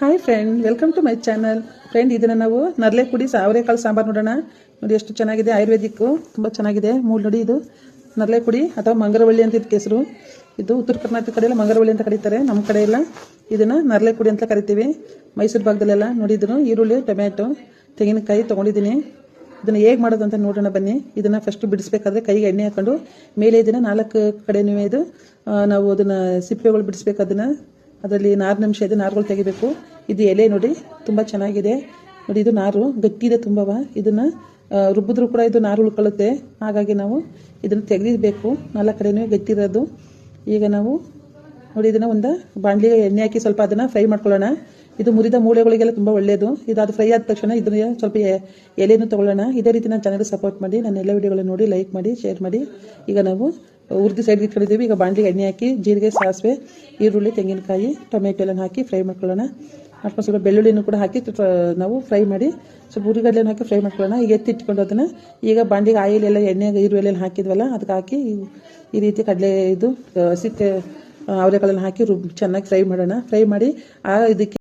Hi friend welcome to my channel friend ಇದನ್ನು ನಾವು ನರಲೆ ಪುಡಿ ಅವರೆಕಾಳು ಸಾಂಬಾರು ನೋಡೋಣ. ನೋಡಿ ಎಷ್ಟು ಚೆನ್ನಾಗಿದೆ, ಆಯುರ್ವೇದಿಕ್ಕು. ತುಂಬ ಚೆನ್ನಾಗಿದೆ. ಮೂಳು ನೋಡಿ ಇದು. ನರಲೆ ಪುಡಿ ಅಥವಾ ಮಂಗರವಳ್ಳಿ ಅಂತ ಇದಕ್ಕೆ ಹೆಸರು ಇದು ಉತ್ತರ ಕರ್ನಾಟಕ ಕಡೆ ಎಲ್ಲ ಮಂಗರವಳ್ಳಿ ಅಂತ ಕರೀತಾರೆ. ನಮ್ಮ ಕಡೆ ಎಲ್ಲ ಇದನ್ನು ನರಲೆ ಪುಡಿ ಅಂತ ಕರಿತೀವಿ. ಮೈಸೂರು ಭಾಗದಲ್ಲೆಲ್ಲ ನೋಡಿದ್ರು ಈರುಳ್ಳಿ, ಟೊಮ್ಯಾಟೊ, ತೆಂಗಿನಕಾಯಿ ತೊಗೊಂಡಿದ್ದೀನಿ. ಇದನ್ನು ಹೇಗೆ ಮಾಡೋದು ಅಂತ ನೋಡೋಣ ಬನ್ನಿ. ಇದನ್ನು ಫಸ್ಟ್ ಬಿಡಿಸ್ಬೇಕಾದ್ರೆ ಕೈಗೆ ಎಣ್ಣೆ ಹಾಕೊಂಡು, ಮೇಲೆ ಇದನ್ನು ನಾಲ್ಕು ಕಡೆನೂ ಇದು ನಾವು ಅದನ್ನು ಸಿಪ್ಪೆಗಳು ಬಿಡಿಸ್ಬೇಕು ಅದನ್ನು ಅದರಲ್ಲಿ ನಾರಿನಂಶ ಇದೆ, ನಾರುಗಳು ತೆಗಿಬೇಕು. ಇದು ಎಲೆ ನೋಡಿ, ತುಂಬ ಚೆನ್ನಾಗಿದೆ. ನೋಡಿ, ಇದು ನಾರು, ಗಟ್ಟಿದೆ ತುಂಬವ. ಇದನ್ನು ರುಬ್ಬಿದ್ರು ಕೂಡ ಇದು ನಾರು ಉಳ್ಕೊಳ್ಳುತ್ತೆ. ಹಾಗಾಗಿ ನಾವು ಇದನ್ನು ತೆಗೆದಿಬೇಕು ನಾಲ್ಕು ಕಡೆನೂ ಗಟ್ಟಿರೋದು. ಈಗ ನಾವು, ನೋಡಿ, ಇದನ್ನು ಒಂದು ಬಾಣಲಿಗೆ ಎಣ್ಣೆ ಹಾಕಿ ಸ್ವಲ್ಪ ಅದನ್ನು ಫ್ರೈ ಮಾಡ್ಕೊಳ್ಳೋಣ. ಇದು ಮುರಿದ ಮೂಳೆಗಳಿಗೆಲ್ಲ ತುಂಬ ಒಳ್ಳೆಯದು ಇದಾದ ಫ್ರೈ ಆದ ತಕ್ಷಣ ಇದನ್ನ ಸ್ವಲ್ಪ ಎ- ತಗೊಳ್ಳೋಣ ತೊಗೊಳ್ಳೋಣ. ಇದೇ ರೀತಿ ನಾನು ಚಾನಲ್ ಸಪೋರ್ಟ್ ಮಾಡಿ ನನ್ನ ಎಲ್ಲ ವಿಡಿಯೋಗಳನ್ನ ನೋಡಿ ಲೈಕ್ ಮಾಡಿ ಶೇರ್ ಮಾಡಿ. ಈಗ ನಾವು ಉರ್ದು ಸೈಡ್ಗೆ ಇಟ್ಕೊಂಡಿದ್ದೀವಿ. ಈಗ ಬಾಣಲಿಗೆ ಎಣ್ಣೆ ಹಾಕಿ, ಜೀರಿಗೆ, ಸಾಸಿವೆ, ಈರುಳ್ಳಿ, ತೆಂಗಿನಕಾಯಿ, ಟೊಮೆಟೊ ಎಲ್ಲ ಹಾಕಿ ಫ್ರೈ ಮಾಡ್ಕೊಳ್ಳೋಣ. ಅಷ್ಟು ಸ್ವಲ್ಪ ಬೆಳ್ಳುಳ್ಳಿನೂ ಕೂಡ ಹಾಕಿ ನಾವು ಫ್ರೈ ಮಾಡಿ, ಸ್ವಲ್ಪ ಉರಿಗಡ್ಲೆನೂ ಹಾಕಿ ಫ್ರೈ ಮಾಡ್ಕೊಳ್ಳೋಣ. ಈಗ ಎತ್ತಿಟ್ಕೊಂಡು ಅದನ್ನು, ಈಗ ಬಾಂಡಿಗೆ ಆಯಿಲ್ ಎಲ್ಲ ಎಣ್ಣೆ ಈರುಳ್ಳಿ ಎಲ್ಲ ಹಾಕಿದ್ವಲ್ಲ, ಅದಕ್ಕೆ ಹಾಕಿ ಈ ರೀತಿ ಕಡಲೆ ಇದು ಹಸಿ ಅವರೆಕಾಳನ್ನು ಹಾಕಿ ಚೆನ್ನಾಗಿ ಫ್ರೈ ಮಾಡೋಣ. ಫ್ರೈ ಮಾಡಿ, ಆ ಇದಕ್ಕೆ